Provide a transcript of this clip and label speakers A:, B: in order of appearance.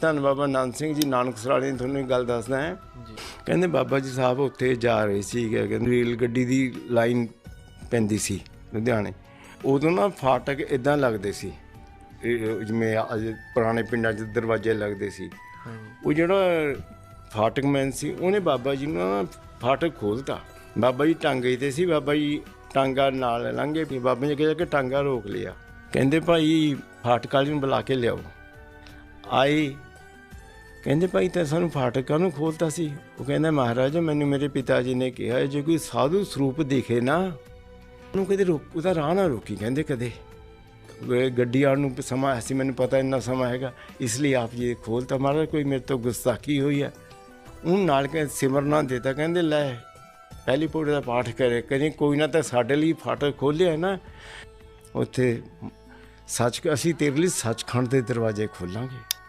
A: ਧੰਨ ਬਾਬਾ ਨਾਨਕ ਸਿੰਘ ਜੀ ਨਾਨਕ ਸਰਾਲੇ ਦੀ ਤੁਹਾਨੂੰ ਇੱਕ ਗੱਲ ਦੱਸਦਾ ਹੈ।
B: ਜੀ।
A: ਕਹਿੰਦੇ ਬਾਬਾ ਜੀ ਸਾਹਿਬ ਉੱਥੇ ਜਾ ਰਹੇ ਸੀ ਕਹਿੰਦੇ ਰੇਲ ਗੱਡੀ ਦੀ ਲਾਈਨ ਪੈਂਦੀ ਸੀ ਲੁਧਿਆਣੇ। ਉਦੋਂ ਨਾ ਫਾਟਕ ਇਦਾਂ ਲੱਗਦੇ ਸੀ। ਜਿਵੇਂ ਅੱਜ ਪੁਰਾਣੇ ਪਿੰਡਾਂ 'ਚ ਦਰਵਾਜ਼ੇ ਲੱਗਦੇ ਸੀ। ਉਹ ਜਿਹੜਾ ਫਾਟਕ ਮੈਨ ਸੀ ਉਹਨੇ ਬਾਬਾ ਜੀ ਨੂੰ ਨਾ ਫਾਟਕ ਖੋਲਤਾ ਬਾਬਾ ਜੀ ਟਾਂਗੇ ਤੇ ਸੀ ਬਾਬਾ ਜੀ ਟਾਂਗਾ ਨਾਲ ਲੰਘੇ। ਵੀ ਬਾਬਾ ਜੀ ਕਿਹਾ ਕਿ ਟਾਂਗਾ ਰੋਕ ਲਿਆ। ਕਹਿੰਦੇ ਭਾਈ ਫਾਟਕ ਵਾਲੇ ਨੂੰ ਬੁਲਾ ਕੇ ਲਿਆਓ। ਆਏ ਕਹਿੰਦੇ ਭਾਈ ਤਾਂ ਸਾਨੂੰ ਫਾਟਕ ਕਾਹਨੂੰ ਖੋਲਤਾ ਸੀ? ਉਹ ਕਹਿੰਦਾ, ਮਹਾਰਾਜ, ਮੈਨੂੰ ਮੇਰੇ ਪਿਤਾ ਜੀ ਨੇ ਕਿਹਾ ਜੇ ਕੋਈ ਸਾਧੂ ਸਰੂਪ ਦਿਖੇ ਨਾ, ਉਹਨੂੰ ਕਦੇ ਰੋਕ, ਉਹਦਾ ਰਾਹ ਨਾ ਰੋਕੀ, ਕਹਿੰਦੇ ਕਦੇ। ਗੱਡੀ ਆਉਣ ਨੂੰ ਸਮਾਂ ਸੀ, ਮੈਨੂੰ ਪਤਾ ਇੰਨਾ ਸਮਾਂ ਹੈਗਾ, ਇਸ ਲਈ ਆਪ ਜੀ ਖੋਲਤਾ। ਮਹਾਰਾਜ, ਕੋਈ ਮੇਰੇ ਤੋਂ ਗੁਸਤਾਖੀ ਹੋਈ ਹੈ। ਉਹਨੂੰ ਨਾਲ ਕੇ ਸਿਮਰਨਾ ਦੇਤਾ, ਕਹਿੰਦੇ, ਲੈ, ਪਹਿਲੀ ਪੌੜੀ ਦਾ ਪਾਠ ਕਰੇ, ਕਰੀ, ਕੋਈ ਨਾ ਤਾਂ ਸਾਡੇ ਲਈ ਫਾਟਕ ਖੋਲਿਆ ਨਾ। ਉੱਥੇ ਸੱਚ ਅਸੀਂ ਤੇਰੇ ਲਈ ਸੱਚਖੰਡ ਦੇ ਦਰਵਾਜ਼ੇ ਖੋਲਾਂਗੇ।